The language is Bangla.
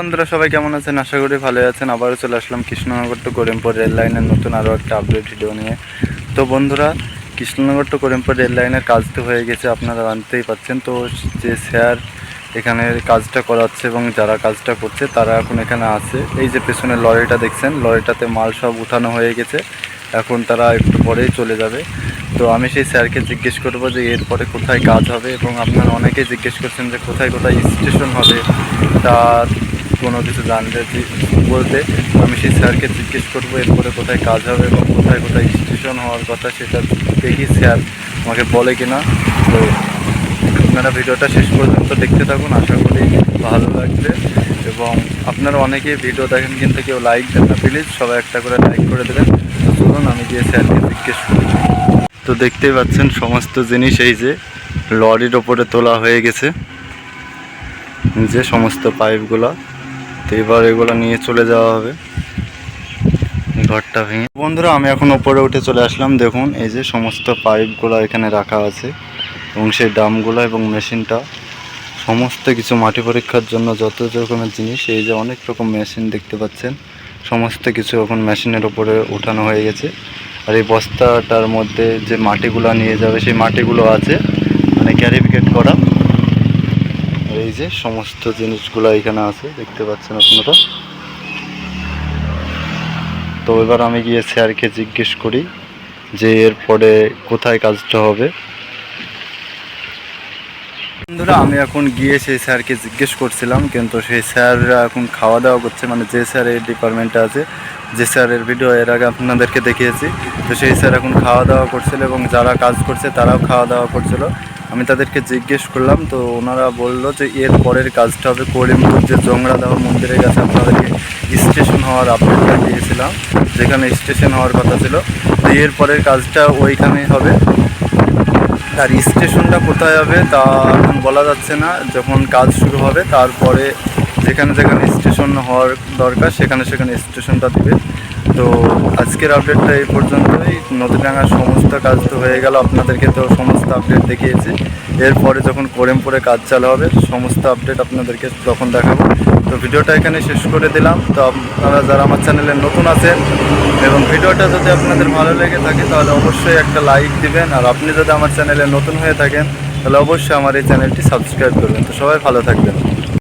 বন্ধুরা, সবাই কেমন আছেন? আশা করি ভালো আছেন। আবারও চলে আসলাম কৃষ্ণনগর টু করিমপুর রেল লাইনের নতুন আরও একটা আপডেট ভিডিও নিয়ে। তো বন্ধুরা, কৃষ্ণনগর টু করিমপুর রেল লাইনের কাজ তো হয়ে গেছে, আপনারা জানতেই পাচ্ছেন। তো যে স্যার এখানে কাজটা করাচ্ছে এবং যারা কাজটা করছে, তারা এখন এখানে আছে। এই যে পেছনে লরিটা দেখছেন, লরিটাতে মাল সব উঠানো হয়ে গেছে। এখন তারা একটু পরেই চলে যাবে। তো আমি সেই স্যারকে জিজ্ঞেস করব যে, এরপরে কোথায় কাজ হবে? এবং আপনারা অনেকেই জিজ্ঞেস করছেন যে, কোথায় কোথায় স্টেশন হবে? তার কোনো কিছু জানলে যে- বলতে, আমি সেই স্যারকে জিজ্ঞেস করব এরপরে কোথায় কাজ হবে এবং কোথায় কোথায় স্টেশন হওয়ার কথা সেটা দেখি স্যার আমাকে বলে কিনা। তো আপনারা ভিডিওটা শেষ পর্যন্ত দেখতে থাকুন, আশা করি ভালো লাগবে। এবং আপনারা অনেকেই ভিডিও দেখেন কিন্তু কেউ লাইক দেন না প্লিজ সবাই একটা করে লাইক করে দেবেন। চলুন, আমি গিয়ে স্যারকে জিজ্ঞেস করি। তো দেখতেই পাচ্ছেন সমস্ত জিনিস এই যে লরির ওপরে তোলা হয়ে গেছে। যে সমস্ত পাইপগুলো তো এবার এগুলো নিয়ে চলে যাওয়া হবে। ঘরটা ভেঙে বন্ধুরা, আমি এখন ওপরে উঠে চলে আসলাম। দেখুন, এই যে সমস্ত পাইপগুলো এখানে রাখা আছে এবং সেই ড্রামগুলো এবং মেশিনটা। সমস্ত কিছু মাটি পরীক্ষার জন্য যত রকমের জিনিস, এই যে অনেক রকম মেশিন দেখতে পাচ্ছেন। সমস্ত কিছু এখন মেশিনের ওপরে উঠানো হয়ে গেছে। আর এই বস্তাটার মধ্যে যে মাটিগুলো নিয়ে যাবে, সেই মাটিগুলো আছে। মানে ক্যারিফিকেট করা। এই যে সমস্ত জিনিসগুলো এখানে আছে, দেখতে পাচ্ছেন আপনারা। তো এবার আমি গিয়ে স্যারকে জিজ্ঞেস করি যে এরপরে কোথায় কাজটা হবে। বন্ধুরা, আমি এখন গিয়ে সেই স্যারকে জিজ্ঞেস করছিলাম, কিন্তু সেই স্যাররা এখন খাওয়া দাওয়া করছে। মানে যে স্যার এই ডিপার্টমেন্টে আছে, যে স্যারের ভিডিও এর আগে আপনাদেরকে দেখিয়েছি। তো সেই স্যার এখন খাওয়া দাওয়া করছিল এবং যারা কাজ করছে তারাও খাওয়া দাওয়া করছিল। আমি তাদেরকে জিজ্ঞেস করলাম, তো ওনারা বলল যে এর পরের কাজটা হবে করিমপুর যে জংড়াদাহ মন্দিরের কাছে আপনাদেরকে স্টেশন হওয়ার আপডেটটা দিয়েছিলাম যেখানে স্টেশন হওয়ার কথা ছিল। তো এর পরের কাজটা ওইখানেই হবে। আর স্টেশনটা কোথায় হবে তা এখন বলা যাচ্ছে না। যখন কাজ শুরু হবে, তারপরে যেখানে যেখানে স্টেশন হওয়ার দরকার, সেখানে সেখানে স্টেশনটা দিবে। তো আজকের আপডেটটা এই পর্যন্তই। নদীডাঙ্গার সমস্ত কাজ তো হয়ে গেল, আপনাদেরকে তো সমস্ত আপডেট দেখিয়েছি। এরপরে যখন করিমপুরে কাজ চালু হবে, সমস্ত আপডেট আপনাদেরকে তখন দেখাবো। তো ভিডিওটা এখানে শেষ করে দিলাম। তো আপনারা যারা আমার চ্যানেলে নতুন আছেন এবং ভিডিওটা যদি আপনাদের ভালো লেগে থাকে, তাহলে অবশ্যই একটা লাইক দিবেন। আর আপনি যদি আমার চ্যানেলে নতুন হয়ে থাকেন, তাহলে অবশ্যই আমার এই চ্যানেলটি সাবস্ক্রাইব করবেন। তো সবাই ভালো থাকবেন।